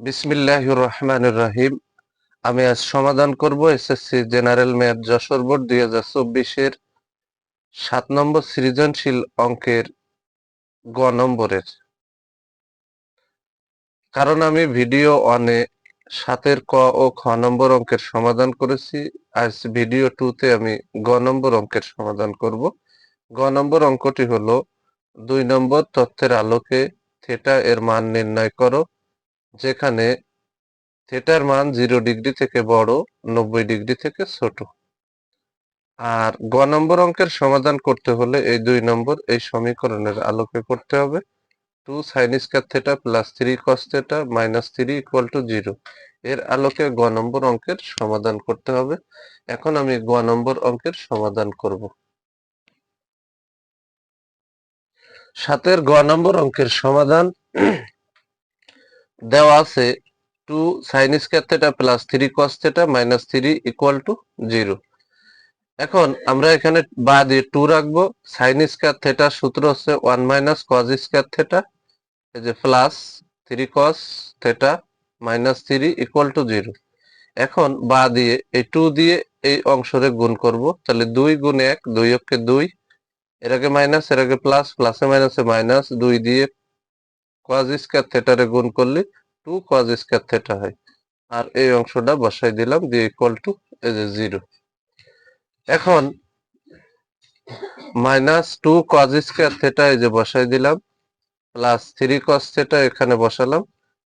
বিসমিল্লাহ রহমান রাহিম আমি আজ সমাধান করব SSC general math Jessore board দুই হাজার চব্বিশের সাত নম্বর সৃজনশীল অঙ্কের গ নম্বরের। কারণ আমি ভিডিও অনে সাতের ক ও খ নম্বর অঙ্কের সমাধান করেছি, আজ ভিডিও টুতে আমি গ নম্বর অঙ্কের সমাধান করব। গ নম্বর অঙ্কটি হলো, দুই নম্বর তথ্যের আলোকে থেটা এর মান নির্ণয় করো। যেখানে থেটার মান জিরো ডিগ্রি থেকে বড়, নব্বই ডিগ্রি থেকে ছোট। আর গ নম্বর অঙ্কের সমাধান করতে হলে এই দুই নম্বর এই সমীকরণের আলোকে করতে হবে। Two sine square theta plus three cos theta minus three equal to zero এর আলোকে গ নম্বর অঙ্কের সমাধান করতে হবে। এখন আমি গ নম্বর অঙ্কের সমাধান করব। সাতের গ নম্বর অঙ্কের সমাধান দেওয়া আছে two sine square theta plus three cos theta minus three equal to zero এখন আমরা এখানে বা দিয়ে টু রাখব সাইন স্কয়ার থেটার সূত্র হচ্ছে one minus cos square theta এই যে plus three cos theta minus three equal to zero এখন বা দিয়ে এই টু দিয়ে এই অংশরে গুণ করব, তাহলে দুই গুণ এক, দুই অক্ষে দুই, এর আগে মাইনাস এর আগে প্লাস প্লাসে মাইনাসে মাইনাস দুই দিয়ে কজ স্কয়ার থেটারে গুণ করলে টু কজ স্কয়ার থেটা হয়। আর এই অংশটা বসাই দিলাম দিয়ে ইকুয়াল টু এই যে জিরো এখন minus two cos square theta এই যে বসাই দিলাম প্লাস থ্রি কজ থেটা এখানে বসালাম।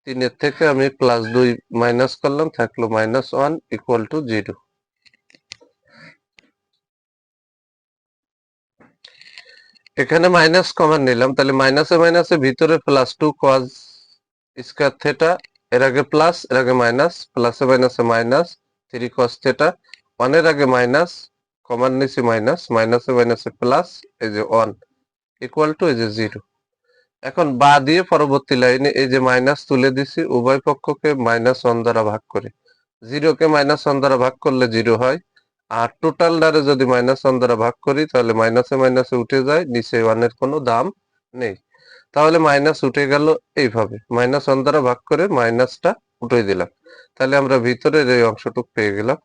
তিনের থেকে আমি প্লাস দুই মাইনাস করলাম, থাকল minus one equal to zero এখানে মাইনাস কমান নিলাম, তাহলে মাইনাসে মাইনাসে ভিতরে plus two cos square theta, এর আগে প্লাস, এর আগে মাইনাস, প্লাসে মাইনাসে মাইনাস, থ্রি কস থেটা ওয়ানের আগে মাইনাস, কমান নিচে মাইনাস, মাইনাসে মাইনাসে প্লাস, এই যে ওয়ান ইকুয়াল টু এই যে জিরো এখন বা দিয়ে পরবর্তী লাইনে এই যে মাইনাস তুলে দিছি, উভয় পক্ষকে মাইনাস ওয়ান দ্বারা ভাগ করে। জিরোকে মাইনাস ওয়ান দ্বারা ভাগ করলে জিরো হয়, আর টোটাল দ্বারা যদি মাইনাস ওয়ান দ্বারা ভাগ করি, তাহলে মাইনাসে মাইনাসে উঠে যায়, নিচে ওয়ানের কোনো দাম নেই। তাহলে মাইনাস উঠে গেল এইভাবে। মাইনাস ওয়ান দ্বারা ভাগ করে মাইনাসটা উঠে দিলাম। তাহলে আমরা ভিতরের এই অংশটুক পেয়ে গেলাম।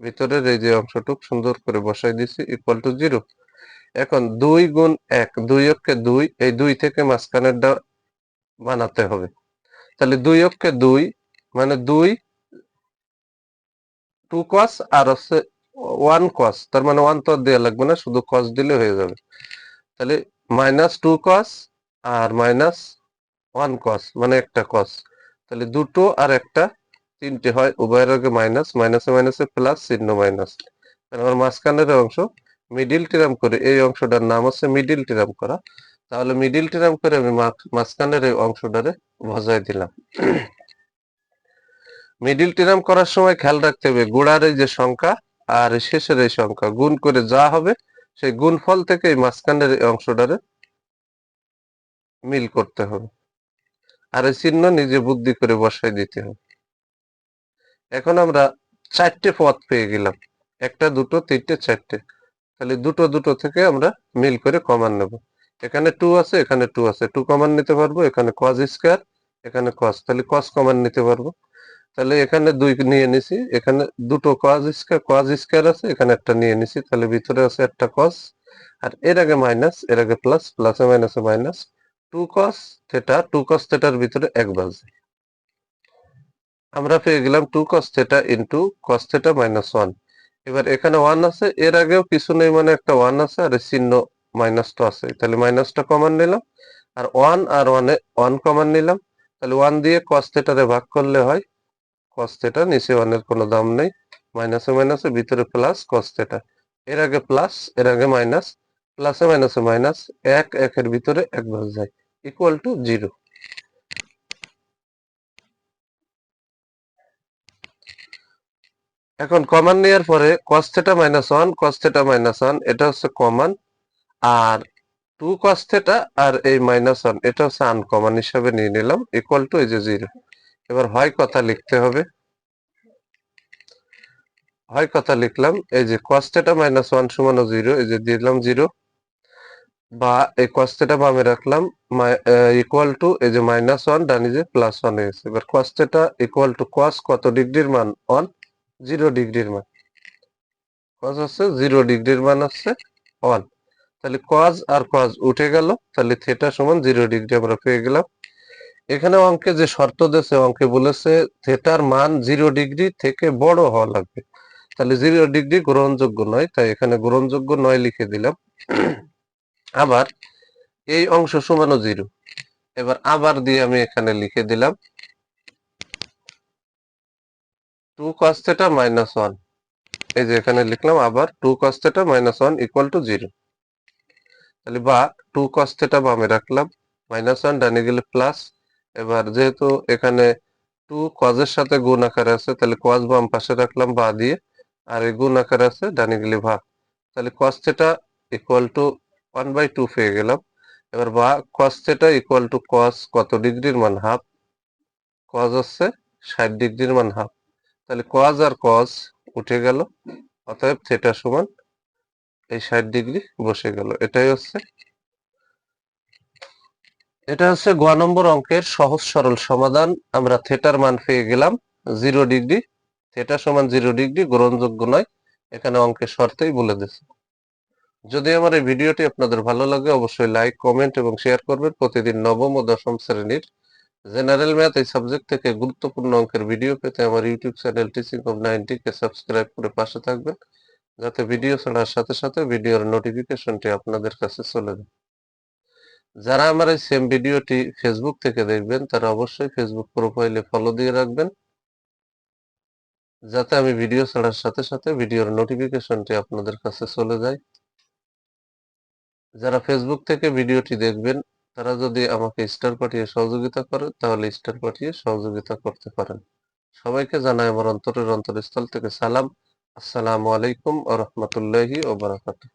ভিতরের এই যে অংশটুক সুন্দর করে বসাই দিছি ইকুয়াল টু জিরো এখন দুই গুণ এক, দুই অক্ষে দুই, এই দুই থেকে মাঝখানেরটা বানাতে হবে। তাহলে দুই অক্ষে দুই মানে দুই টু কস আর হচ্ছে ওয়ান কস তার মানে ওয়ান তো দেওয়া লাগবে না, শুধু কস দিলে হয়ে যাবে। তাহলে মাইনাস টু কস আর মাইনাস ওয়ান কস মানে একটা কস তাহলে দুটো আর একটা তিনটে হয়, উভয়ের আগে মাইনাস মাইনাসে মাইনাসে প্লাস চিহ্ন মাইনাস তাহলে আমার মাঝখানের অংশ মিডিল টিরাম করে, এই অংশটার নাম হচ্ছে মিডিল টিরাম করা। তাহলে মিডিল টিরাম করে আমি মাঝখানের এই অংশটারে ভজাই দিলাম। মিডিল টিরাম করার সময় খেয়াল রাখতে হবে, গোড়ার এই যে সংখ্যা আর শেষের এই সংখ্যা, গুণ করে যা হবে, সেই গুণফল থেকে এই মাঝখানের এই অংশটারে মিল করতে হবে। আর এই চিহ্ন নিজে বুদ্ধি করে বসাই দিতে হবে। এখন আমরা চারটে পথ পেয়ে গেলাম। একটা, দুটো, তিনটে, চারটে। তাহলে দুটো দুটো থেকে আমরা মিল করে কমান নেব। এখানে টু আছে, এখানে টু আছে। টু কমান নিতে পারব, এখানে কজ স্কোয়ার এখানে কস তাহলে কস কমান নিতে পারব। তাহলে এখানে দুই নিয়ে নিছি, এখানে দুটো কজ স্কোয়ার কজ স্কোয়ার আছে, এখানে একটা নিয়ে নিছি। তাহলে ভিতরে আছে একটা কস আর এর আগে মাইনাস এর আগে প্লাস প্লাসে মাইনাসে minus two cos theta two cos থেটার ভিতরে এক বাজে। আমরা পেয়ে গেলাম two cos theta into cos theta minus one এবার এখানে ওয়ান আছে, এর আগেও কিছু নেই মানে একটা ওয়ান আছে, আর চিহ্ন মাইনাসটা আছে। তাহলে মাইনাসটা কমান নিলাম, আর ওয়ান আর ওয়ানে ওয়ান কমান নিলাম। তাহলে ওয়ান দিয়ে কস থেটারে ভাগ করলে হয় কস থেটা নিচে ওয়ানের কোনো দাম নেই। মাইনাসে মাইনাসে ভিতরে প্লাস কস থেটা এর আগে প্লাস এর আগে মাইনাস প্লাসে মাইনাসে মাইনাস এক, একের ভিতরে এক ভাগ যায় ইকুয়াল টু জিরো এখন কমান নেওয়ার পরে cos theta minus one cos theta minus one এটা হচ্ছে কমান আর টু কস থেটা আর এই মাইনাস ওয়ান এটা হচ্ছে আনকমন হিসাবে নিয়ে নিলাম ইকুয়াল টু এই যে জিরো এবার হয় কথা লিখতে হবে। হয় কথা লিখলাম, এই যে কস থেটা মাইনাস ওয়ান সমান জিরো এই যে দিলাম জিরো বা এই cos theta বামে রাখলাম ইকুয়াল টু এই যে মাইনাস ওয়ান ডানি যে প্লাস ওয়ান হয়েছে এবার cos theta equal to cos কত ডিগ্রির মান? ওয়ান জিরো ডিগ্রির মান। cos হচ্ছে জিরো ডিগ্রির মান হচ্ছে ওয়ান তাহলে cos আর cos উঠে গেল, তাহলে থিটা সমান জিরো ডিগ্রি আমরা পেয়ে গেলাম। এখানে অঙ্কে যে শর্ত দিয়েছে, অঙ্কে বলেছে থিটার মান জিরো ডিগ্রি থেকে বড় হওয়া লাগবে। তাহলে জিরো ডিগ্রি গ্রহণযোগ্য নয়, তাই এখানে গ্রহণযোগ্য নয় লিখে দিলাম। আবার এই অংশ সমানও জিরো। এবার আবার দিয়ে আমি এখানে লিখে দিলাম two cos theta minus one এই যে এখানে লিখলাম আবার two cos theta minus one equal to zero তাহলে বা টু কস থেটা বামে রাখলাম মাইনাস ওয়ান ডানে গেলে প্লাস এবার যেহেতু এখানে টু কজের সাথে গুণ আকার আছে, তাহলে কজ বাম পাশে রাখলাম বা দিয়ে, আর এই গুণ আকার আছে, ডানে গেলে ভাগ। তাহলে cos theta equal to one by two পেয়ে গেলাম। এবার বা cos theta equal to cos কত ডিগ্রির মান? হাফ কজ হচ্ছে ষাট ডিগ্রির মান হাফ তাহলে কজ আর কজ উঠে গেল, অতএব থেটা সমান এই ষাট ডিগ্রি বসে গেল। এটাই হচ্ছে, এটা হচ্ছে গ নম্বর অঙ্কের সহজ সরল সমাধান। আমরা থেটার মান পেয়ে গেলাম জিরো ডিগ্রি থেটা সমান জিরো ডিগ্রি গ্রহণযোগ্য নয়। এখানে অঙ্কের শর্তেই বলে দিচ্ছে যদি আমার এই ভিডিওটি আপনাদের ভালো লাগে, অবশ্যই লাইক কমেন্ট এবং শেয়ার করবেন। প্রতিদিন নবম ও দশম শ্রেণির জেনারেল ম্যাথ এই সাবজেক্ট থেকে গুরুত্বপূর্ণ অঙ্কের ভিডিও পেতে আমার YouTube channel teaching of ninety K subscribe করে পাশে থাকবেন, যাতে ভিডিও ছাড়ার সাথে সাথে ভিডিওর নোটিফিকেশনটি আপনাদের কাছে চলে যায়। যারা আমার এই সেম ভিডিওটি ফেসবুক থেকে দেখবেন, তারা অবশ্যই ফেসবুক প্রোফাইলে ফলো দিয়ে রাখবেন, যাতে আমি ভিডিও ছাড়ার সাথে সাথে ভিডিওর নোটিফিকেশনটি আপনাদের কাছে চলে যায়। যারা ফেসবুক থেকে ভিডিওটি দেখবেন, তারা যদি আমাকে স্টার পাঠিয়ে সহযোগিতা করে, তাহলে স্টার পাঠিয়ে সহযোগিতা করতে পারেন। সবাইকে জানাই আমার অন্তরের অন্তরস্থল থেকে সালাম। আসসালামু আলাইকুম আ রহমতুল্লাহি ও বারাকাতুহ।